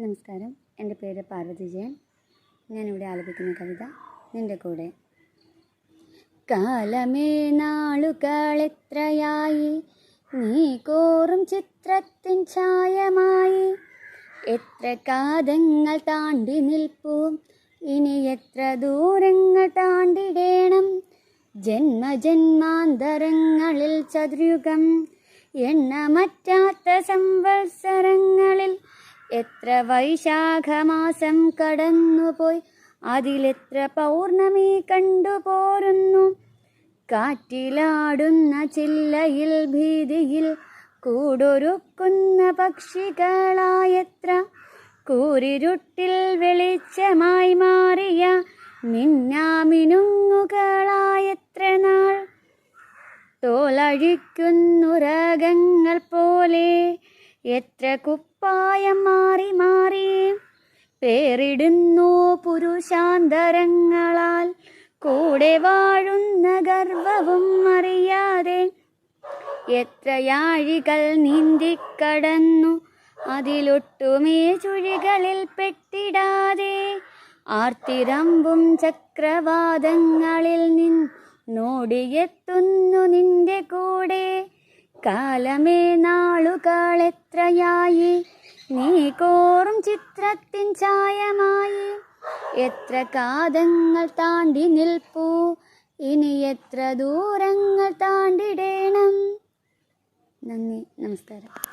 നമസ്കാരം. എന്റെ പേര് പാർവതി ജയൻ. ഞാനിവിടെ ആലപിക്കുന്ന കവിത നിന്റെ കൂടെ. കാലമേ നാളുകളെത്രയായി നീ കോറും ചിത്രത്തിൻ ഛായമായി. എത്ര കാതങ്ങൾ താണ്ടി നിൽപ്പൂ? ഇനി എത്ര ദൂരങ്ങൾ താണ്ടിടേണം? ജന്മജന്മാന്തരങ്ങളിൽ ചതുരുകം. എണ്ണമറ്റാത്ത സംവത്സരങ്ങളിൽ എത്ര വൈശാഖമാസം കടന്നുപോയി അതിലെത്ര പൗർണമി കണ്ടുപോരുന്നു. കാറ്റിലാടുന്ന ചില്ലയിൽ ഭീതിയിൽ കൂടൊരുക്കുന്ന പക്ഷികളായത്ര. കൂരിരുട്ടിൽ വെളിച്ചമായി മാറിയ മിന്നാമിനുങ്ങുകളായത്ര നാൾ. തോലഴിക്കുന്നുരകങ്ങൾ പോലെ എത്ര കുപ്പായം മാറി മാറി. പേരിടുന്നു പുരുഷാന്തരങ്ങളാൽ. കൂടെ വാഴുന്ന ഗർവവും അറിയാതെ. എത്രയാഴികൾ നീന്തിക്കടന്നു. അതിലൊട്ടുമേ ചുഴികളിൽ പെട്ടിടാതെ. ആർത്തിരമ്പും ചക്രവാദങ്ങളിൽ നിന്നോടിയെത്തുന്നു നിന്റെ കൂടെ കാലമേ നാളുകളെത്രയായി നീ കോറും ചിത്രത്തിൻ ചായമായി എത്ര കാതങ്ങൾ താണ്ടി നിൽപ്പൂ? ഇനി എത്ര ദൂരങ്ങൾ താണ്ടിടേണം? നന്ദി നമസ്കാരം.